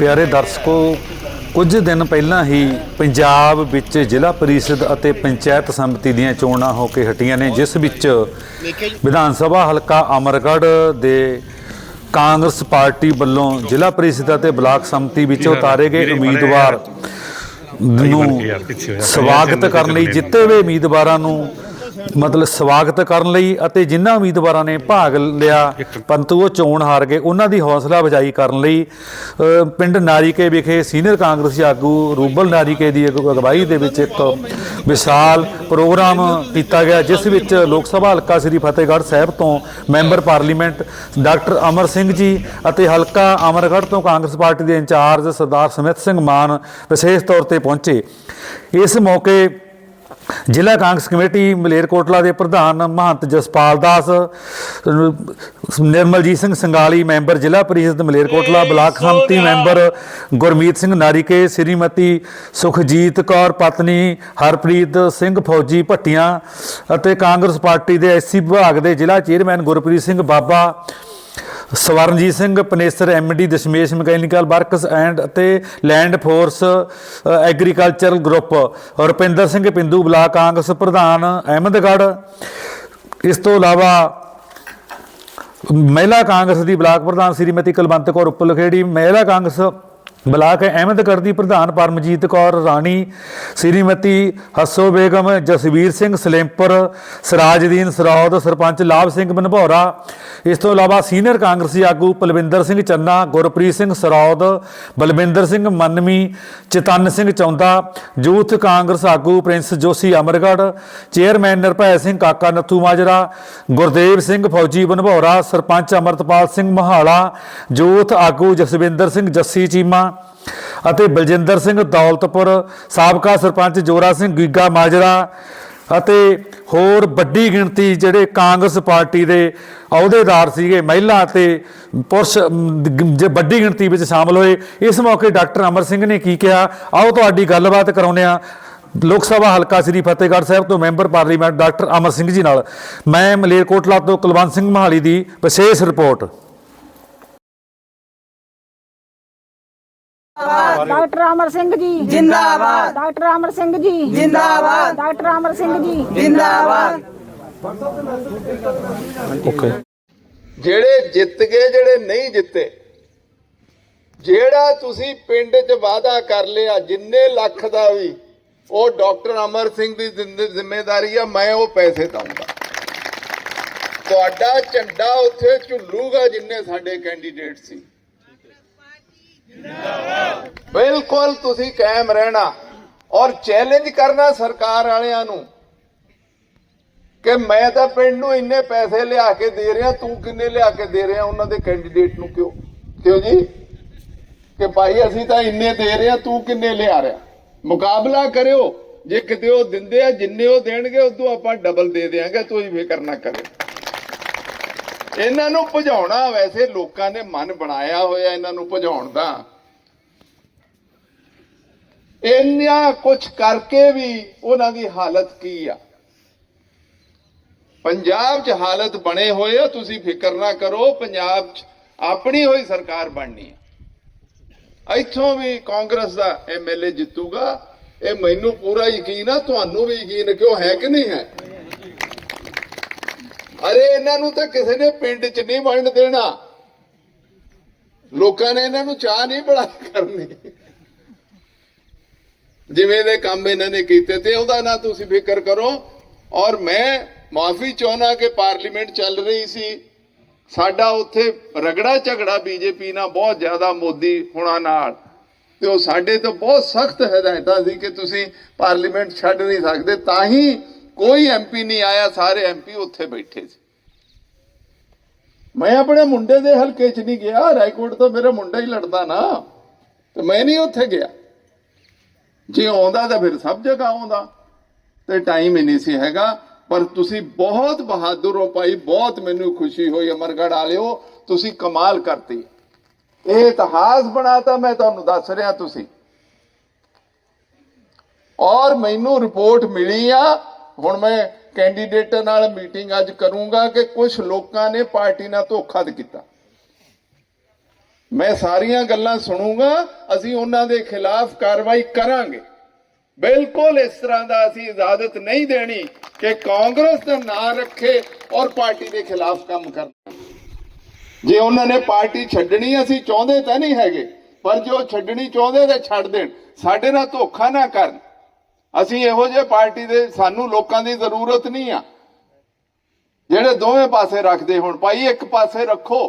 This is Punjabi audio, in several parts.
ਪਿਆਰੇ ਦਰਸ਼ਕੋ ਕੁਝ ਦਿਨ ਪਹਿਲਾਂ ਹੀ ਪੰਜਾਬ ਵਿੱਚ ਜ਼ਿਲ੍ਹਾ ਪਰਿਸ਼ਦ ਅਤੇ ਪੰਚਾਇਤ ਸੰਮਤੀ ਦੀਆਂ ਚੋਣਾਂ ਹੋ ਕੇ ਹਟੀਆਂ ਨੇ ਜਿਸ ਵਿੱਚ ਵਿਧਾਨ ਸਭਾ ਹਲਕਾ ਅਮਰਗੜ੍ਹ ਦੇ ਕਾਂਗਰਸ ਪਾਰਟੀ ਵੱਲੋਂ ਜ਼ਿਲ੍ਹਾ ਪਰਿਸ਼ਦ ਅਤੇ ਬਲਾਕ ਸੰਮਤੀ ਵਿੱਚ ਉਤਾਰੇ ਗਏ ਉਮੀਦਵਾਰ ਨੂੰ ਸਵਾਗਤ ਕਰਨ ਲਈ ਜਿੱਤੇ ਹੋਏ ਉਮੀਦਵਾਰਾਂ ਨੂੰ ਮਤਲਬ ਸਵਾਗਤ ਕਰਨ ਲਈ ਅਤੇ ਜਿਨ੍ਹਾਂ ਉਮੀਦਵਾਰਾਂ ਨੇ ਭਾਗ ਲਿਆ, ਪਰੰਤੂ ਉਹ ਚੋਣ ਹਾਰ ਗਏ, ਉਹਨਾਂ ਦੀ ਹੌਸਲਾ ਅਫਜ਼ਾਈ ਕਰਨ ਲਈ ਪਿੰਡ ਨਾਰੀਕੇ ਵਿਖੇ ਸੀਨੀਅਰ ਕਾਂਗਰਸੀ ਆਗੂ ਰੂਬਲ ਨਾਰੀਕੇ ਦੀ ਅਗ- ਅਗਵਾਈ ਦੇ ਵਿੱਚ ਇੱਕ ਵਿਸ਼ਾਲ ਪ੍ਰੋਗਰਾਮ ਕੀਤਾ ਗਿਆ, ਜਿਸ ਵਿੱਚ ਲੋਕ ਸਭਾ ਹਲਕਾ ਸ੍ਰੀ ਫਤਿਹਗੜ੍ਹ ਸਾਹਿਬ ਤੋਂ member parliament doctor Amar Singh ji ਅਤੇ ਹਲਕਾ ਅਮਰਗੜ੍ਹ ਤੋਂ ਕਾਂਗਰਸ ਪਾਰਟੀ ਦੇ ਇੰਚਾਰਜ ਸਰਦਾਰ ਸਮਿਤ ਸਿੰਘ ਮਾਨ ਵਿਸ਼ੇਸ਼ ਤੌਰ ਤੇ ਪਹੁੰਚੇ। ਇਸ ਮੌਕੇ ਜ਼ਿਲ੍ਹਾ ਕਾਂਗਰਸ ਕਮੇਟੀ ਮਲੇਰਕੋਟਲਾ ਦੇ ਪ੍ਰਧਾਨ Mahant Jaspal Das Nirmaljit Singh Sangali member Zila Parishad Malerkotla block Samiti member Gurmeet Singh Narike Shrimati Sukhjit Kaur ਪਤਨੀ ਹਰਪ੍ਰੀਤ ਸਿੰਘ ਫੌਜੀ ਭੱਟੀਆਂ ਅਤੇ ਕਾਂਗਰਸ ਪਾਰਟੀ ਦੇ ਐਸਸੀ ਵਿਭਾਗ ਦੇ ਜ਼ਿਲ੍ਹਾ chairman Gurpreet Singh Baba Swaranjit Singh Panesar MD Dashmesh mechanical works and ਅਤੇ ਲੈਂਡ ਫੋਰਸ ਅ, agricultural group. Rupinder Singh Pindu block Congress ਪ੍ਰਧਾਨ ਅਹਿਮਦਗੜ੍ਹ। ਇਸ ਤੋਂ ਇਲਾਵਾ ਮਹਿਲਾ ਕਾਂਗਰਸ ਦੀ ਬਲਾਕ ਪ੍ਰਧਾਨ ਸ੍ਰੀਮਤੀ ਕੁਲਵੰਤ ਕੌਰ ਉੱਪਲਖੇੜੀ ਮਹਿਲਾ ਕਾਂਗਰਸ ਬਲਾਕ ਅਹਿਮਦਗੜ੍ਹ ਦੀ ਪ੍ਰਧਾਨ ਪਰਮਜੀਤ ਕੌਰ, ਰਾਣੀ ਸ੍ਰੀਮਤੀ ਹੱਸੋ ਬੇਗਮ, ਜਸਵੀਰ ਸਿੰਘ ਸਲੇਮਪੁਰ, ਸਰਾਜਦੀਨ ਸਰੌਦ, ਸਰਪੰਚ ਲਾਭ ਸਿੰਘ ਬਨਭੌਰਾ ਇਸ ਤੋਂ ਇਲਾਵਾ ਸੀਨੀਅਰ ਕਾਂਗਰਸੀ ਆਗੂ ਪਲਵਿੰਦਰ ਸਿੰਘ ਚੰਨਾ, ਗੁਰਪ੍ਰੀਤ ਸਿੰਘ ਸਰੌਦ, ਬਲਵਿੰਦਰ ਸਿੰਘ ਮੰਨਮੀ, ਚਤਨ ਸਿੰਘ ਚੌਂਦਾ ਯੂਥ ਕਾਂਗਰਸ ਆਗੂ Prince Joshi Amargarh, chairman Nirbhai Singh Kaka Nathu Majra, Gurdev Singh Fauji Banbhaura sarpanch Amritpal Singh Mahala youth ਆਗੂ ਜਸਵਿੰਦਰ ਸਿੰਘ ਜੱਸੀ ਚੀਮਾ ਅਤੇ ਬਲਜਿੰਦਰ ਸਿੰਘ ਦੌਲਤਪੁਰ, ਸਾਬਕਾ ਸਰਪੰਚ ਜੋਰਾ ਸਿੰਘ ਗੀਗਾ ਮਾਜਰਾ ਅਤੇ ਹੋਰ ਵੱਡੀ ਗਿਣਤੀ ਜਿਹੜੇ ਕਾਂਗਰਸ ਪਾਰਟੀ ਦੇ ਅਹੁਦੇਦਾਰ ਸੀਗੇ, ਮਹਿਲਾ ਅਤੇ ਪੁਰਸ਼ ਜੇ ਵੱਡੀ ਗਿਣਤੀ ਵਿੱਚ ਸ਼ਾਮਲ ਹੋਏ। ਇਸ ਮੌਕੇ ਡਾਕਟਰ ਅਮਰ ਸਿੰਘ ਨੇ ਕੀ ਕਿਹਾ? ਆਓ ਤੁਹਾਡੀ ਗੱਲਬਾਤ ਕਰਾਉਂਦੇ ਆ ਲੋਕ ਸਭਾ ਹਲਕਾ ਸ੍ਰੀ ਫਤਿਹਗੜ੍ਹ ਸਾਹਿਬ ਤੋਂ member parliament doctor Amar Singh ji ਨਾਲ। ਮੈਂ ਮਲੇਰਕੋਟਲਾ ਤੋਂ ਕੁਲਵੰਤ ਸਿੰਘ ਮਹਾਲੀ ਦੀ ਵਿਸ਼ੇਸ਼ ਰਿਪੋਰਟ। ਡਾਕਟਰ ਅਮਰ ਸਿੰਘ ਜੀ। ਜਿੰਦਾਬਾਦ। ਡਾਕਟਰ ਅਮਰ ਸਿੰਘ ਜੀ। ਜਿੰਦਾਬਾਦ। ਡਾਕਟਰ ਅਮਰ ਸਿੰਘ ਜੀ। ਜਿੰਦਾਬਾਦ। ਓਕੇ। ਜਿਹੜੇ ਜਿੱਤ ਗਏ ਜਿਹੜੇ ਨਹੀਂ ਜਿੱਤੇ ਜਿਹੜਾ ਤੁਸੀਂ ਪਿੰਡ 'ਚ ਵਾਅਦਾ ਕਰ ਲਿਆ ਜਿੰਨੇ ਲੱਖ ਦਾ ਵੀ ਉਹ ਡਾਕਟਰ ਅਮਰ ਸਿੰਘ ਦੀ ਜ਼ਿੰਮੇਵਾਰੀ ਆ ਮੈਂ ਉਹ ਪੈਸੇ ਦਊਂਗਾ। ਤੁਹਾਡਾ ਝੰਡਾ ਉੱਥੇ ਝੁੱਲੂਗਾ ਜਿੰਨੇ ਸਾਡੇ ਕੈਂਡੀਡੇਟ ਸੀ। ਬਿਲਕੁਲ ਤੁਸੀਂ ਕਾਇਮ ਰਹਿਣਾ ਔਰ ਚੈਲੰਜ ਕਰਨਾ ਸਰਕਾਰ ਵਾਲਿਆਂ ਨੂੰ ਕਿ ਮੈਂ ਤਾਂ ਪਿੰਡ ਨੂੰ ਇੰਨੇ ਪੈਸੇ ਲਿਆ ਕੇ ਦੇ ਰਿਹਾ, ਤੂੰ ਕਿੰਨੇ ਲਿਆ ਕੇ ਦੇ ਰਿਹਾ, ਉਹਨਾਂ ਦੇ ਕੈਂਡੀਡੇਟ ਨੂੰ ਕਿਉਂ? ਕਿਉਂ ਜੀ? ਕਿ ਭਾਈ ਅਸੀਂ ਤਾਂ ਇੰਨੇ ਦੇ ਰਹੇ ਆ ਤੂੰ ਕਿੰਨੇ ਲਿਆ ਰਿਹਾ? ਮੁਕਾਬਲਾ ਕਰਿਓ, ਜੇ ਕਿਤੇ ਉਹ ਦਿੰਦੇ ਆ, ਜਿੰਨੇ ਉਹ ਦੇਣਗੇ, ਉਦੋਂ ਆਪਾਂ ਡਬਲ ਦੇ ਦੇਾਂਗੇ ਤੁਸੀਂ ਫਿਕਰ ਨਾ ਕਰੇ। ਇਹਨਾਂ ਨੂੰ ਭਜਾਉਣਾ ਵੈਸੇ ਲੋਕਾਂ ਨੇ ਮਨ ਬਣਾਇਆ ਹੋਇਆ ਇਹਨਾਂ ਨੂੰ ਭਜਾਉਣ ਦਾ। ਇੰਨਾ ਕੁਝ ਕਰਕੇ ਵੀ ਉਹਨਾਂ ਦੀ ਹਾਲਤ ਕੀ ਆ? ਪੰਜਾਬ 'ਚ ਹਾਲਤ ਬਣੇ ਹੋਏ ਆ ਤੁਸੀਂ ਫਿਕਰ ਨਾ ਕਰੋ, ਪੰਜਾਬ 'ਚ ਆਪਣੀ ਹੋਈ ਸਰਕਾਰ ਬਣਨੀ ਆ। ਇੱਥੋਂ ਵੀ ਕਾਂਗਰਸ ਦਾ ਐਮਐਲਏ ਜਿੱਤੂਗਾ, ਇਹ ਮੈਨੂੰ ਪੂਰਾ ਯਕੀਨ ਆ, ਤੁਹਾਨੂੰ ਵੀ ਯਕੀਨ ਕਿਉਂ ਹੈ ਕਿ ਨਹੀਂ ਹੈ? ਅਰੇ ਇਹਨਾਂ ਨੂੰ ਤਾਂ ਕਿਸੇ ਨੇ ਪਿੰਡ 'ਚ ਨਹੀਂ ਵੰਡ ਦੇਣਾ। ਲੋਕਾਂ ਨੇ ਇਹਨਾਂ ਨੂੰ ਚਾਹ ਨਹੀਂ ਬੜਾ ਕਰਨੀ। ਜਿਵੇਂ ਦੇ ਕੰਮ ਇਹਨਾਂ ਨੇ ਕੀਤੇ ਤੇ ਉਹਦਾ ਨਾ ਤੁਸੀਂ ਫਿਕਰ ਕਰੋ। ਔਰ ਮੈਂ ਮਾਫੀ ਚਾਹਨਾ ਕਿ ਪਾਰਲੀਮੈਂਟ ਚੱਲ ਰਹੀ ਸੀ। ਸਾਡਾ ਉੱਥੇ ਰਗੜਾ ਝਗੜਾ ਬੀਜੇਪੀ ਨਾਲ ਬਹੁਤ ਜ਼ਿਆਦਾ ਮੋਦੀ ਹੁਣਾਂ ਨਾਲ। ਤੇ ਉਹ ਸਾਡੇ ਤੋਂ ਬਹੁਤ ਸਖਤ ਹਦਾਇਤਾਂ ਸੀ ਕਿ ਤੁਸੀਂ ਪਾਰਲੀਮੈਂਟ ਛੱਡ ਨਹੀਂ ਸਕਦੇ। ਤਾਂ ਹੀ ਕੋਈ ਐਮਪੀ ਨਹੀਂ ਆਇਆ, ਸਾਰੇ ਐਮਪੀ ਉੱਥੇ ਬੈਠੇ ਸੀ। ਮੈਂ ਆਪਣੇ ਮੁੰਡੇ ਦੇ ਹਲਕੇ 'ਚ ਨਹੀਂ ਗਿਆ, ਰਾਏਕੋਟ ਤੋਂ ਮੇਰਾ ਮੁੰਡਾ ਹੀ ਲੜਦਾ ਨਾ, ਤੇ ਮੈਂ ਨਹੀਂ ਉੱਥੇ ਗਿਆ। ਜੇ ਆਉਂਦਾ ਤਾਂ ਫਿਰ ਸਭ ਜਗ੍ਹਾ ਆਉਂਦਾ, ਤੇ ਟਾਈਮ ਹੀ ਨਹੀਂ ਸੀ ਹੈਗਾ। ਪਰ ਤੁਸੀਂ ਬਹੁਤ ਬਹਾਦਰ ਹੋ ਭਾਈ, ਬਹੁਤ ਮੈਨੂੰ ਖੁਸ਼ੀ ਹੋਈ ਅਮਰਗੜ ਵਾਲਿਓ ਤੁਸੀਂ ਕਮਾਲ ਕਰਤੀ। ਇਹ ਇਤਿਹਾਸ ਬਣਾਤਾ, ਮੈਂ ਤੁਹਾਨੂੰ ਦੱਸ ਰਿਹਾ ਤੁਸੀਂ। ਔਰ ਮੈਨੂੰ ਰਿਪੋਰਟ ਮਿਲੀ ਆ ਹੁਣ ਮੈਂ ਕੈਂਡੀਡੇਟਾਂ ਨਾਲ ਮੀਟਿੰਗ ਅੱਜ ਕਰੂੰਗਾ ਕਿ ਕੁਝ ਲੋਕਾਂ ਨੇ ਪਾਰਟੀ ਨਾਲ ਧੋਖਾ ਕੀਤਾ। ਮੈਂ ਸਾਰੀਆਂ ਗੱਲਾਂ ਸੁਣੂਗਾ, ਅਸੀਂ ਉਹਨਾਂ ਦੇ ਖਿਲਾਫ ਕਾਰਵਾਈ ਕਰਾਂਗੇ। ਬਿਲਕੁਲ ਇਸ ਤਰ੍ਹਾਂ ਦਾ ਅਸੀਂ ਇਜਾਜ਼ਤ ਨਹੀਂ ਦੇਣੀ ਕਿ ਕਾਂਗਰਸ ਦਾ ਨਾਂ ਰੱਖੇ ਔਰ ਪਾਰਟੀ ਦੇ ਖਿਲਾਫ ਕੰਮ ਕਰਨਾ। ਜੇ ਉਹਨਾਂ ਨੇ ਪਾਰਟੀ ਛੱਡਣੀ, ਅਸੀਂ ਚਾਹੁੰਦੇ ਤਾਂ ਨਹੀਂ ਹੈਗੇ, ਪਰ ਜੇ ਉਹ ਛੱਡਣੀ ਚਾਹੁੰਦੇ ਤਾਂ ਛੱਡ ਦੇਣ। ਸਾਡੇ ਨਾਲ ਧੋਖਾ ਨਾ ਕਰਨ। ਅਸੀਂ ਇਹੋ ਜਿਹੇ ਪਾਰਟੀ ਦੇ ਸਾਨੂੰ ਲੋਕਾਂ ਦੀ ਜ਼ਰੂਰਤ ਨਹੀਂ ਆ। ਜਿਹੜੇ ਦੋਵੇਂ ਪਾਸੇ ਰੱਖਦੇ ਹੁਣ, ਭਾਈ ਇੱਕ ਪਾਸੇ ਰੱਖੋ।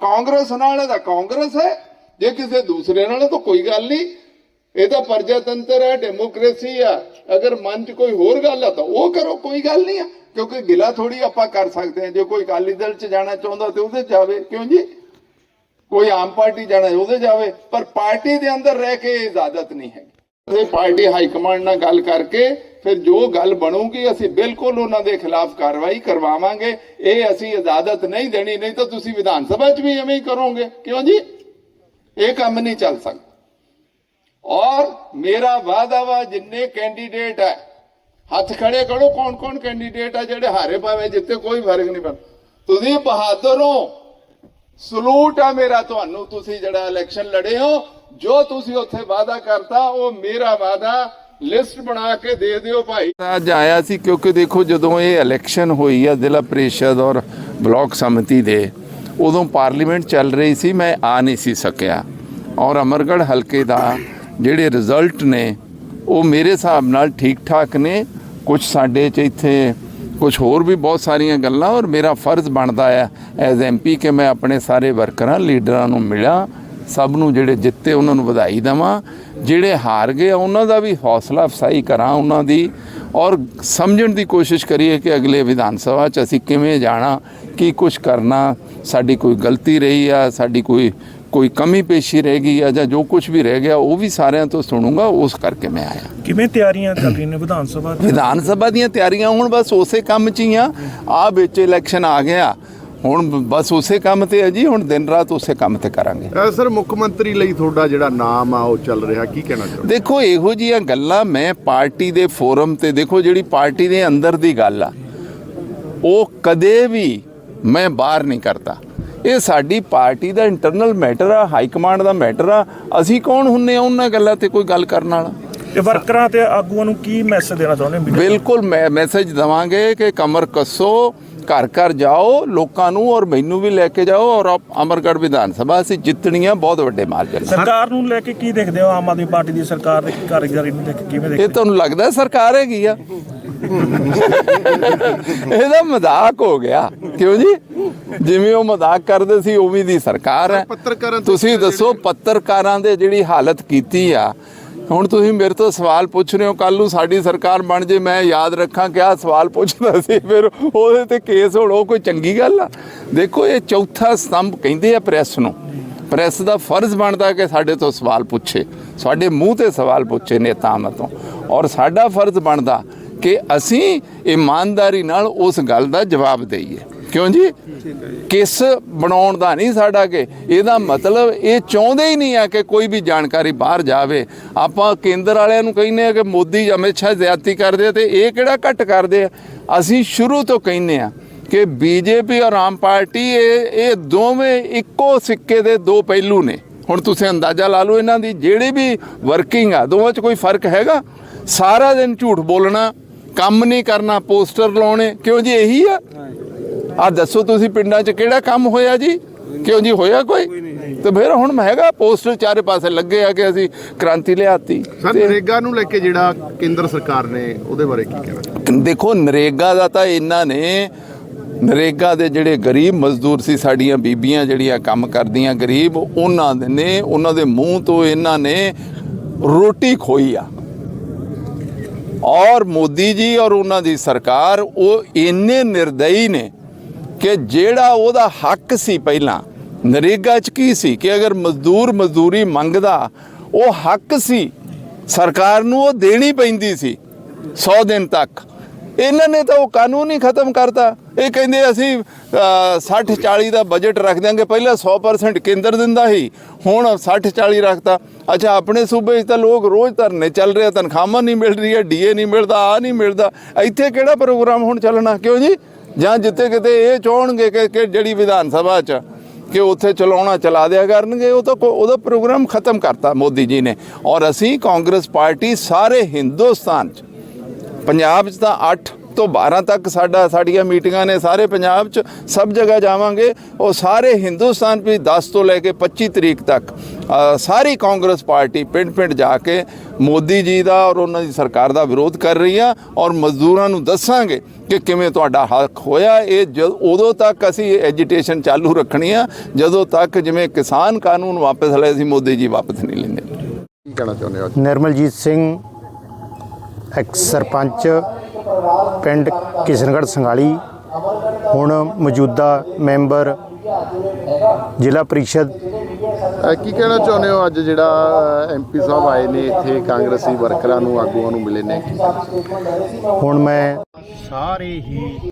ਕਾਂਗਰਸ ਨਾਲ ਤਾਂ ਕਾਂਗਰਸ ਹੈ, ਜੇ ਕਿਸੇ ਦੂਸਰੇ ਨਾਲ ਤਾਂ ਕੋਈ ਗੱਲ ਨਹੀਂ। ਇਹ ਤਾਂ ਪ੍ਰਜਾਤੰਤਰ ਹੈ, ਡੈਮੋਕ੍ਰੇਸੀ ਆ। ਅਗਰ ਮਨ 'ਚ ਕੋਈ ਹੋਰ ਗੱਲ ਆ ਤਾਂ ਉਹ ਕਰੋ, ਕੋਈ ਗੱਲ ਨਹੀਂ ਆ। ਕਿਉਂਕਿ ਗਿਲਾ ਥੋੜੀ ਆਪਾਂ ਕਰ ਸਕਦੇ ਹਾਂ। ਜੇ ਕੋਈ ਅਕਾਲੀ ਦਲ 'ਚ ਜਾਣਾ ਚਾਹੁੰਦਾ ਤੇ ਉਹਦੇ 'ਚ ਜਾਵੇ, ਕਿਉਂ ਜੀ? ਕੋਈ ਆਮ ਪਾਰਟੀ ਜਾਣਾ ਉਹਦੇ ਜਾਵੇ। ਪਰ ਪਾਰਟੀ ਦੇ ਅੰਦਰ ਰਹਿ ਕੇ ਇਜਾਜ਼ਤ ਨਹੀਂ ਹੈ ਇਹ ਪਾਰਟੀ ਹਾਈ ਕਮਾਂਡ ਨਾਲ ਗੱਲ ਕਰਕੇ ਫਿਰ ਜੋ ਗੱਲ ਬਣੂਗੀ, ਅਸੀਂ ਬਿਲਕੁਲ ਉਹਨਾਂ ਦੇ ਖਿਲਾਫ ਕਾਰਵਾਈ ਕਰਵਾਵਾਂਗੇ। ਇਹ ਅਸੀਂ ਇਜਾਜ਼ਤ ਨਹੀਂ ਦੇਣੀ, ਨਹੀਂ ਤਾਂ ਤੁਸੀਂ ਵਿਧਾਨ ਸਭਾ 'ਚ ਵੀ ਐਵੇਂ ਹੀ ਕਰੋਗੇ। ਕਿਉਂ ਜੀ? ਇਹ ਕੰਮ ਨਹੀਂ ਚੱਲ ਸਕਦਾ। ਔਰ ਮੇਰਾ ਵਾਅਦਾ ਵਾ, ਜਿੰਨੇ ਕੈਂਡੀਡੇਟ ਹੈ, ਹੱਥ ਖੜੇ ਕਰੋ ਕੌਣ ਕੌਣ ਕੈਂਡੀਡੇਟ ਆ ਜਿਹੜੇ ਹਾਰੇ ਪਾਵੇ ਜਿੱਤੇ ਕੋਈ ਫ਼ਰਕ ਨਹੀਂ ਪੈਂਦਾ। ਤੁਸੀਂ ਬਹਾਦਰ ਹੋ। ਸਲੂਟ ਆ ਮੇਰਾ ਤੁਹਾਨੂੰ, ਤੁਸੀਂ ਜਿਹੜਾ ਇਲੈਕਸ਼ਨ ਲੜੇ ਹੋ ਜੋ ਤੁਸੀਂ ਉੱਥੇ ਵਾਅਦਾ ਕਰਤਾ, ਉਹ ਮੇਰਾ ਵਾਅਦਾ ਲਿਸਟ ਬਣਾ ਕੇ ਦੇ ਦਿਓ ਭਾਈ। ਅੱਜ ਆਇਆ ਸੀ ਕਿਉਂਕਿ ਦੇਖੋ ਜਦੋਂ ਇਹ ਇਲੈਕਸ਼ਨ ਹੋਈ ਆ ਜ਼ਿਲ੍ਹਾ ਪ੍ਰੀਸ਼ਦ ਔਰ ਬਲਾਕ ਸਮਿਤੀ ਦੇ, ਉਦੋਂ ਪਾਰਲੀਮੈਂਟ ਚੱਲ ਰਹੀ ਸੀ, ਮੈਂ ਆ ਨਹੀਂ ਸੀ ਸਕਿਆ। ਔਰ ਅਮਰਗੜ੍ਹ ਹਲਕੇ ਦਾ ਜਿਹੜੇ ਰਿਜ਼ਲਟ ਨੇ, ਉਹ ਮੇਰੇ ਹਿਸਾਬ ਨਾਲ ਠੀਕ ਠਾਕ ਨੇ। ਕੁਝ ਸਾਡੇ ਚ ਇੱਥੇ ਕੁਝ ਹੋਰ ਵੀ ਬਹੁਤ ਸਾਰੀਆਂ ਗੱਲਾਂ ਔਰ ਮੇਰਾ ਫਰਜ਼ ਬਣਦਾ ਹੈ ਐਜ਼ ਐਮਪੀ ਕਿ ਮੈਂ ਆਪਣੇ ਸਾਰੇ ਵਰਕਰਾਂ ਲੀਡਰਾਂ ਨੂੰ ਮਿਲਾਂ। ਸਭ ਨੂੰ ਜਿਹੜੇ ਜਿੱਤੇ ਉਹਨਾਂ ਨੂੰ ਵਧਾਈ ਦੇਵਾਂ। ਜਿਹੜੇ ਹਾਰ ਗਏ ਉਹਨਾਂ ਦਾ ਵੀ ਹੌਸਲਾ ਅਫਸਾਈ ਕਰਾਂ ਉਹਨਾਂ ਦੀ। ਔਰ ਸਮਝਣ ਦੀ ਕੋਸ਼ਿਸ਼ ਕਰੀਏ ਕਿ ਅਗਲੇ ਵਿਧਾਨ ਸਭਾ 'ਚ ਅਸੀਂ ਕਿਵੇਂ ਜਾਣਾ ਕੀ ਕੁਝ ਕਰਨਾ ਸਾਡੀ ਕੋਈ ਗਲਤੀ ਰਹੀ ਆ ਸਾਡੀ ਕੋਈ ਕੋਈ ਕਮੀ ਪੇਸ਼ੀ ਰਹਿ ਗਈ ਆ ਜਾਂ ਜੋ ਕੁਝ ਵੀ ਰਹਿ ਗਿਆ ਉਹ ਵੀ ਸਾਰਿਆਂ ਤੋਂ ਸੁਣੂੰਗਾ ਉਸ ਕਰਕੇ ਮੈਂ ਆਇਆ। ਕਿਵੇਂ ਤਿਆਰੀਆਂ ਚੱਲ ਰਹੀਆਂ ਨੇ ਵਿਧਾਨ ਸਭਾ? ਵਿਧਾਨ ਸਭਾ ਦੀਆਂ ਤਿਆਰੀਆਂ ਹੁਣ ਬਸ ਉਸੇ ਕੰਮ 'ਚ ਹੀ ਆ। ਆ ਵਿੱਚ ਇਲੈਕਸ਼ਨ ਆ ਗਿਆ। ਹੁਣ ਬਸ ਉਸੇ ਕੰਮ ਤੇ ਹੈ ਜੀ ਹੁਣ ਦਿਨ ਰਾਤ ਉਸੇ ਕੰਮ ਤੇ ਕਰਾਂਗੇ। ਸਰ ਮੁੱਖ ਮੰਤਰੀ ਲਈ ਤੁਹਾਡਾ ਜਿਹੜਾ ਨਾਮ ਆ ਉਹ ਚੱਲ ਰਿਹਾ ਕੀ ਕਹਿਣਾ ਚਾਹੁੰਦੇ ਦੇਖੋ ਇਹੋ ਜੀਆਂ ਗੱਲਾਂ ਮੈਂ ਪਾਰਟੀ ਦੇ ਫੋਰਮ ਤੇ ਦੇਖੋ ਜਿਹੜੀ ਪਾਰਟੀ ਦੇ ਅੰਦਰ ਦੀ ਗੱਲ ਆ ਉਹ ਕਦੇ ਵੀ ਮੈਂ ਬਾਹਰ ਨਹੀਂ ਕਰਦਾ। ਇਹ ਸਾਡੀ ਪਾਰਟੀ ਦਾ ਇੰਟਰਨਲ ਮੈਟਰ ਆ ਹਾਈ ਕਮਾਂਡ ਦਾ ਮੈਟਰ ਆ ਅਸੀਂ ਕੌਣ ਹੁੰਨੇ ਆ ਉਹਨਾਂ ਗੱਲਾਂ ਤੇ ਕੋਈ ਗੱਲ ਕਰਨ ਵਾਲਾ? ਤੇ ਵਰਕਰਾਂ ਤੇ ਆਗੂਆਂ ਨੂੰ ਕੀ ਮੈਸੇਜ ਦੇਣਾ ਚਾਹੁੰਦੇ ਬਿਲਕੁਲ ਮੈਂ ਮੈਸੇਜ ਦਵਾਂਗੇ ਕਿ ਕਮਰ ਕੱਸੋ ਘਰ ਘਰ ਜਾਓ ਲੋਕਾਂ ਨੂੰ ਔਰ ਮੈਨੂੰ ਵੀ ਲੈ ਕੇ ਜਾਓ ਔਰ ਅਮਰਗੜ੍ਹ ਵਿਧਾਨ ਸਭਾ ਅਸੀਂ ਜਿੱਤਣੀਆਂ ਬਹੁਤ ਵੱਡੇ ਮਾਰਜਨ ਸਰਕਾਰ ਨੂੰ ਲੈ ਕੇ ਕੀ ਦੇਖਦੇ ਹੋ? ਆਮ ਆਦਮੀ ਪਾਰਟੀ ਦੀ ਸਰਕਾਰ ਦੀ ਕਾਰਗੁਜ਼ਾਰੀ ਨੂੰ ਦੇਖ ਕੇ ਕਿਵੇਂ ਇਹ ਦੇਖਦੇ ਤੁਹਾਨੂੰ ਲੱਗਦਾ ਸਰਕਾਰ ਹੈਗੀ ਆ। ਇਹਦਾ ਮਜ਼ਾਕ ਹੋ ਗਿਆ। ਕਿਉਂ ਜੀ? ਜਿਵੇਂ ਉਹ ਮਜ਼ਾਕ ਕਰਦੇ ਸੀ ਉਵੇਂ ਦੀ ਸਰਕਾਰ ਹੈ। ਤੁਸੀਂ ਦੱਸੋ ਪੱਤਰਕਾਰਾਂ ਦੇ ਜਿਹੜੀ ਹਾਲਤ ਕੀਤੀ ਆ ਹੁਣ ਤੁਸੀਂ ਮੇਰੇ ਤੋਂ ਸਵਾਲ ਪੁੱਛ ਰਹੇ ਹੋ ਕੱਲ ਨੂੰ ਸਾਡੀ ਸਰਕਾਰ ਬਣ ਜੇ, ਮੈਂ ਯਾਦ ਰੱਖਾਂ ਕਿ ਆਹ ਸਵਾਲ ਪੁੱਛਦਾ ਸੀ, ਫਿਰ ਉਹਦੇ ਤੇ ਕੇਸ ਹੋਣ, ਉਹ ਕੋਈ ਚੰਗੀ ਗੱਲ ਆ? ਦੇਖੋ, ਇਹ ਚੌਥਾ ਸਤੰਭ ਕਹਿੰਦੇ ਆ ਪ੍ਰੈਸ ਨੂੰ। ਪ੍ਰੈਸ ਦਾ ਫਰਜ਼ ਬਣਦਾ ਕਿ ਸਾਡੇ ਤੋਂ ਸਵਾਲ ਪੁੱਛੇ। ਸਾਡੇ ਮੂੰਹ ਤੇ ਸਵਾਲ ਪੁੱਛੇ ਨੇਤਾਵਾਂ ਤੋਂ। ਔਰ ਸਾਡਾ ਫਰਜ਼ ਬਣਦਾ ਕਿ ਅਸੀਂ ਇਮਾਨਦਾਰੀ ਨਾਲ ਉਸ ਗੱਲ ਦਾ ਜਵਾਬ ਦੇਈਏ। ਕਿਉਂ ਜੀ? ਕਿਸ ਬਣਾਉਣ ਦਾ ਨਹੀਂ ਸਾਡਾ ਕਿ? ਇਹਦਾ ਮਤਲਬ ਇਹ ਚਾਹੁੰਦੇ ਹੀ ਨਹੀਂ ਆ ਕਿ ਕੋਈ ਵੀ ਜਾਣਕਾਰੀ ਬਾਹਰ ਜਾਵੇ। ਆਪਾਂ ਕੇਂਦਰ ਵਾਲਿਆਂ ਨੂੰ ਕਹਿੰਦੇ ਆ ਕਿ ਮੋਦੀ ਅਮਿਤ ਸ਼ਾਹ ਜ਼ਿਆਦਤੀ ਕਰਦੇ ਆ ਤੇ ਇਹ ਕਿਹੜਾ ਘੱਟ ਕਰਦੇ ਆ? ਅਸੀਂ ਸ਼ੁਰੂ ਤੋਂ ਕਹਿੰਦੇ ਆ ਕਿ ਬੀਜੇਪੀ ਔਰ ਆਮ ਪਾਰਟੀ, ਇਹ ਇਹ ਦੋਵੇਂ ਇੱਕੋ ਸਿੱਕੇ ਦੇ ਦੋ ਪਹਿਲੂ ਨੇ। ਹੁਣ ਤੁਸੀਂ ਅੰਦਾਜ਼ਾ ਲਾ ਲਓ ਇਹਨਾਂ ਦੀ ਜਿਹੜੀ ਵੀ ਵਰਕਿੰਗ ਆ, ਦੋਵਾਂ 'ਚ ਕੋਈ ਫ਼ਰਕ ਹੈਗਾ? ਸਾਰਾ ਦਿਨ ਝੂਠ ਬੋਲਣਾ, ਕੰਮ ਨਹੀਂ ਕਰਨਾ, ਪੋਸਟਰ ਲਾਉਣੇ, ਕਿਉਂ ਜੀ ਇਹੀ ਆ? ਆ ਦੱਸੋ ਤੁਸੀਂ ਪਿੰਡਾਂ 'ਚ ਕਿਹੜਾ ਕੰਮ ਹੋਇਆ ਜੀ? ਕਿਉਂ ਜੀ ਹੋਇਆ ਕੋਈ? ਤੇ ਫਿਰ ਹੁਣ ਹੈਗਾ ਪੋਸਟਰ ਚਾਰੇ ਪਾਸੇ ਲੱਗੇ ਆ ਕਿ ਅਸੀਂ ਕ੍ਰਾਂਤੀ ਲਿਆਤੀ। ਸਰ ਨਰੇਗਾ ਨੂੰ ਲੈ ਕੇ ਜਿਹੜਾ ਕੇਂਦਰ ਸਰਕਾਰ ਨੇ ਉਹਦੇ ਬਾਰੇ ਕੀ ਕਹਿਣਾ? ਦੇਖੋ ਨਰੇਗਾ ਦਾ ਤਾਂ ਇਹਨਾਂ ਨੇ ਨਰੇਗਾ ਦੇ ਜਿਹੜੇ ਗਰੀਬ ਮਜ਼ਦੂਰ ਸੀ ਸਾਡੀਆਂ ਬੀਬੀਆਂ ਜਿਹੜੀਆਂ ਕੰਮ ਕਰਦੀਆਂ ਗਰੀਬ ਉਹਨਾਂ ਦੇ ਨੇ ਉਹਨਾਂ ਦੇ ਮੂੰਹ ਤੋਂ ਇਹਨਾਂ ਨੇ ਰੋਟੀ ਖੋਈ ਆ। ਔਰ ਮੋਦੀ ਜੀ ਔਰ ਉਹਨਾਂ ਦੀ ਸਰਕਾਰ ਉਹ ਇੰਨੇ ਨਿਰਦਈ ਨੇ ਕਿ ਜਿਹੜਾ ਉਹਦਾ ਹੱਕ ਸੀ ਪਹਿਲਾਂ ਨਰੇਗਾ 'ਚ ਕੀ ਸੀ ਕਿ ਅਗਰ ਮਜ਼ਦੂਰ ਮਜ਼ਦੂਰੀ ਮੰਗਦਾ ਉਹ ਹੱਕ ਸੀ ਸਰਕਾਰ ਨੂੰ ਉਹ ਦੇਣੀ ਪੈਂਦੀ ਸੀ 100 ਦਿਨ ਤੱਕ। ਇਹਨਾਂ ਨੇ ਤਾਂ ਉਹ ਕਾਨੂੰਨ ਹੀ ਖਤਮ ਕਰਤਾ। ਇਹ ਕਹਿੰਦੇ ਅਸੀਂ 60 40 ਦਾ ਬਜਟ ਰੱਖ ਦਿਆਂਗੇ। ਪਹਿਲਾਂ 100% ਕੇਂਦਰ ਦਿੰਦਾ ਸੀ ਹੁਣ 60 40 ਰੱਖਤਾ। ਅੱਛਾ ਆਪਣੇ ਸੂਬੇ 'ਚ ਤਾਂ ਲੋਕ ਰੋਜ਼ ਧਰਨੇ ਚੱਲ ਰਹੇ ਆ, ਤਨਖਾਹਾਂ ਨਹੀਂ ਮਿਲ ਰਹੀ ਹੈ ਡੀਏ ਨਹੀਂ ਮਿਲਦਾ ਆ ਨਹੀਂ ਮਿਲਦਾ। ਇੱਥੇ ਕਿਹੜਾ ਪ੍ਰੋਗਰਾਮ ਹੁਣ ਚੱਲਣਾ? ਕਿਉਂ ਜੀ? ਜਾਂ ਜਿੱਤੇ ਕਿਤੇ ਇਹ ਚਾਹਣਗੇ ਕਿ ਕਿ ਜਿਹੜੀ ਵਿਧਾਨ ਸਭਾ 'ਚ ਕਿ ਉੱਥੇ ਚਲਾਉਣਾ, ਚਲਾ ਦਿਆ ਕਰਨਗੇ, ਉਹ ਤਾਂ ਉਹਦਾ ਪ੍ਰੋਗਰਾਮ ਖਤਮ ਕਰਤਾ ਮੋਦੀ ਜੀ ਨੇ। ਔਰ ਅਸੀਂ ਕਾਂਗਰਸ ਪਾਰਟੀ ਸਾਰੇ ਹਿੰਦੁਸਤਾਨ 'ਚ, ਪੰਜਾਬ 'ਚ ਤਾਂ 8 ਤੋਂ 12 ਤੱਕ ਸਾਡਾ ਸਾਡੀਆਂ ਮੀਟਿੰਗਾਂ ਨੇ ਸਾਰੇ ਪੰਜਾਬ 'ਚ ਸਭ ਜਗ੍ਹਾ ਜਾਵਾਂਗੇ। ਉਹ ਸਾਰੇ ਹਿੰਦੁਸਤਾਨ ਵੀ 10 ਤੋਂ ਲੈ ਕੇ 25 ਤਰੀਕ ਤੱਕ ਸਾਰੀ ਕਾਂਗਰਸ ਪਾਰਟੀ ਪਿੰਡ ਪਿੰਡ ਜਾ ਕੇ ਮੋਦੀ ਜੀ ਦਾ ਔਰ ਉਹਨਾਂ ਦੀ ਸਰਕਾਰ ਦਾ ਵਿਰੋਧ ਕਰ ਰਹੀ ਆ ਔਰ ਮਜ਼ਦੂਰਾਂ ਨੂੰ ਦੱਸਾਂਗੇ ਕਿ ਕਿਵੇਂ ਤੁਹਾਡਾ ਹੱਕ ਹੋਇਆ। ਇਹ ਜਦ ਉਦੋਂ ਤੱਕ ਅਸੀਂ ਐਜੀਟੇਸ਼ਨ ਚਾਲੂ ਰੱਖਣੀ ਆ। ਜਦੋਂ ਤੱਕ ਜਿਵੇਂ ਕਿਸਾਨ ਕਾਨੂੰਨ ਵਾਪਸ ਲਏ ਸੀ ਮੋਦੀ ਜੀ ਵਾਪਸ ਨਹੀਂ ਲੈਂਦੇ। ਕੀ ਕਹਿਣਾ ਚਾਹੁੰਦੇ ਹੋ? ਨਿਰਮਲਜੀਤ ਸਿੰਘ ਐਕਸ ਸਰਪੰਚ ਪਿੰਡ ਕਿਸ਼ਨਗੜ੍ਹ ਸੰਘਾਲੀ। ਹੁਣ ਮੌਜੂਦਾ ਮੈਂਬਰ ਜ਼ਿਲ੍ਹਾ ਪਰਿਸ਼ਦ। ਅਹ ਕੀ ਕਹਿਣਾ ਚਾਹੁੰਦੇ ਹੋ ਅੱਜ ਜਿਹੜਾ ਐਮਪੀ ਸਾਹਿਬ ਆਏ ਨੇ ਇੱਥੇ ਕਾਂਗਰਸੀ ਵਰਕਰਾਂ ਨੂੰ ਆਗੂਆਂ ਨੂੰ ਮਿਲੇ ਨੇ? ਹੁਣ ਮੈਂ ਸਾਰੇ ਹੀ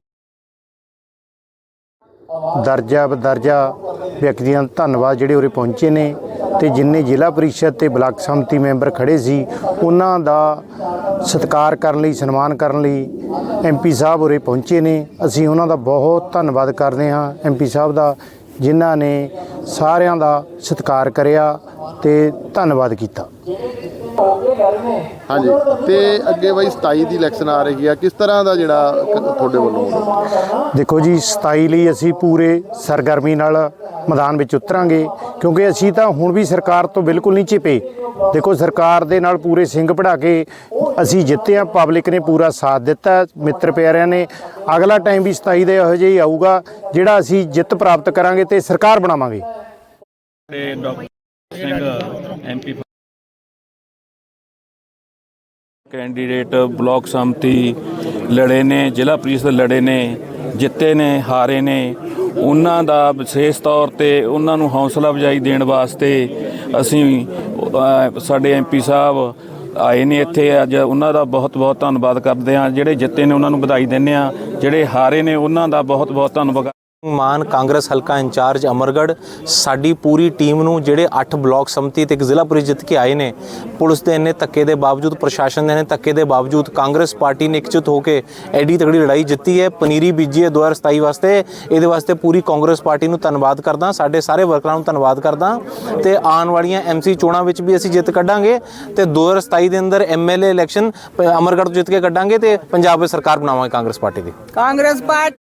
ਦਰਜਾ ਬਦਰਜਾ ਵਿਅਕਤੀਆਂ ਦਾ ਧੰਨਵਾਦ ਜਿਹੜੇ ਉਰੇ ਪਹੁੰਚੇ ਨੇ ਤੇ ਜਿੰਨੇ ਜ਼ਿਲ੍ਹਾ ਪਰਿਸ਼ਦ ਤੇ ਬਲਾਕ ਸੰਮਤੀ ਮੈਂਬਰ ਖੜੇ ਸੀ, ਉਹਨਾਂ ਦਾ ਸਤਿਕਾਰ ਕਰਨ ਲਈ, ਸਨਮਾਨ ਕਰਨ ਲਈ ਐਮਪੀ ਸਾਹਿਬ ਉਰੇ ਪਹੁੰਚੇ ਨੇ। ਅਸੀਂ ਉਹਨਾਂ ਦਾ ਬਹੁਤ ਧੰਨਵਾਦ ਕਰਦੇ ਹਾਂ ਐਮਪੀ ਸਾਹਿਬ ਦਾ, ਜਿਨ੍ਹਾਂ ਨੇ ਸਾਰਿਆਂ ਦਾ ਸਤਿਕਾਰ ਕਰਿਆ ਤੇ ਧੰਨਵਾਦ ਕੀਤਾ। ਹਾਂਜੀ ਤੇ ਅੱਗੇ ਬਈ 27 ਦੀ ਇਲੈਕਸ਼ਨ ਆ ਰਹੀ ਆ। ਕਿਸ ਤਰ੍ਹਾਂ ਦਾ ਜਿਹੜਾ ਤੁਹਾਡੇ ਵੱਲੋਂ ਦੇਖੋ ਜੀ 27 ਲਈ ਅਸੀਂ ਪੂਰੇ ਸਰਗਰਮੀ ਨਾਲ ਮੈਦਾਨ ਵਿੱਚ ਉਤਰਾਂਗੇ ਕਿਉਂਕਿ ਅਸੀਂ ਤਾਂ ਹੁਣ ਵੀ ਸਰਕਾਰ ਤੋਂ ਬਿਲਕੁਲ ਨਹੀਂ ਚਿਪੇ। ਦੇਖੋ ਸਰਕਾਰ ਦੇ ਨਾਲ ਪੂਰੇ ਸਿੰਘ ਪੜਾ ਕੇ ਅਸੀਂ ਜਿੱਤੇ ਆ ਪਬਲਿਕ ਨੇ ਪੂਰਾ ਸਾਥ ਦਿੱਤਾ ਮਿੱਤਰ ਪਿਆਰਿਆਂ ਨੇ। ਅਗਲਾ ਟਾਈਮ ਵੀ 27 ਦੇ ਇਹੋ ਜਿਹਾ ਹੀ ਆਊਗਾ ਜਿਹੜਾ ਅਸੀਂ ਜਿੱਤ ਪ੍ਰਾਪਤ ਕਰਾਂਗੇ ਤੇ ਸਰਕਾਰ ਬਣਾਵਾਂਗੇ। ਤੇ doctor Singh MP candidate block Samiti ਲੜੇ ਨੇ ਜ਼ਿਲ੍ਹਾ ਪ੍ਰੀਸ਼ਦ ਲੜੇ ਨੇ ਜਿੱਤੇ ਨੇ ਹਾਰੇ ਨੇ। ਉਹਨਾਂ ਦਾ ਵਿਸ਼ੇਸ਼ ਤੌਰ ਤੇ ਉਹਨਾਂ ਨੂੰ ਹੌਸਲਾ ਅਫਜ਼ਾਈ ਦੇਣ ਵਾਸਤੇ ਅਸੀਂ ਅਹ, ਸਾਡੇ ਐਮਪੀ ਸਾਹਿਬ ਆਏ ਨੇ ਇੱਥੇ। ਅੱਜ ਉਹਨਾਂ ਦਾ ਬਹੁਤ ਬਹੁਤ ਧੰਨਵਾਦ ਕਰਦੇ ਹਾਂ। ਜਿਹੜੇ ਜਿੱਤੇ ਨੇ ਉਹਨਾਂ ਨੂੰ ਵਧਾਈ ਦਿੰਦੇ ਹਾਂ। ਜਿਹੜੇ ਹਾਰੇ ਨੇ ਉਹਨਾਂ ਦਾ ਬਹੁਤ ਬਹੁਤ ਧੰਨਵਾਦ ਮਾਨ ਕਾਂਗਰਸ ਹਲਕਾ ਇੰਚਾਰਜ ਅਮਰਗੜ ਸਾਡੀ ਪੂਰੀ ਟੀਮ ਨੂੰ ਜਿਹੜੇ 8 ਬਲਾਕ ਸੰਮਤੀ ਤੇ ਇੱਕ ਜ਼ਿਲ੍ਹਾ ਪ੍ਰੀਸ਼ਦ ਜਿੱਤ ਕੇ ਆਏ ਨੇ, ਪੁਲਿਸ ਦੇ ਇੰਨੇ ਧੱਕੇ ਦੇ ਬਾਵਜੂਦ, ਪ੍ਰਸ਼ਾਸਨ ਦੇ ਇੰਨੇ ਧੱਕੇ ਦੇ ਬਾਵਜੂਦ, ਕਾਂਗਰਸ ਪਾਰਟੀ ਨੇ ਇਕਜੁੱਟ ਹੋ ਕੇ ਐਡੀ ਤਗੜੀ ਲੜਾਈ ਜਿੱਤੀ ਹੈ, ਪਨੀਰੀ ਬੀਜੀ ਹੈ 2027 ਵਾਸਤੇ, ਇਹਦੇ ਵਾਸਤੇ ਪੂਰੀ ਕਾਂਗਰਸ ਪਾਰਟੀ ਨੂੰ ਧੰਨਵਾਦ ਕਰਦਾ, ਸਾਡੇ ਸਾਰੇ ਵਰਕਰਾਂ ਨੂੰ ਧੰਨਵਾਦ ਕਰਦਾ, ਤੇ ਆਉਣ ਵਾਲੀਆਂ ਐਮਸੀ ਚੋਣਾਂ ਵਿੱਚ ਵੀ ਅਸੀਂ ਜਿੱਤ ਕੱਢਾਂਗੇ, ਤੇ 2027 ਦੇ ਅੰਦਰ ਐਮਐਲਏ ਇਲੈਕਸ਼ਨ ਅਮਰਗੜ ਤੋਂ ਜਿੱਤ ਕੇ ਕੱਢਾਂਗੇ, ਤੇ ਪੰਜਾਬ ਵਿੱਚ ਸਰਕਾਰ ਬਣਾਵਾਂਗੇ ਕਾਂਗਰਸ ਪਾਰਟੀ ਦੀ। Congress party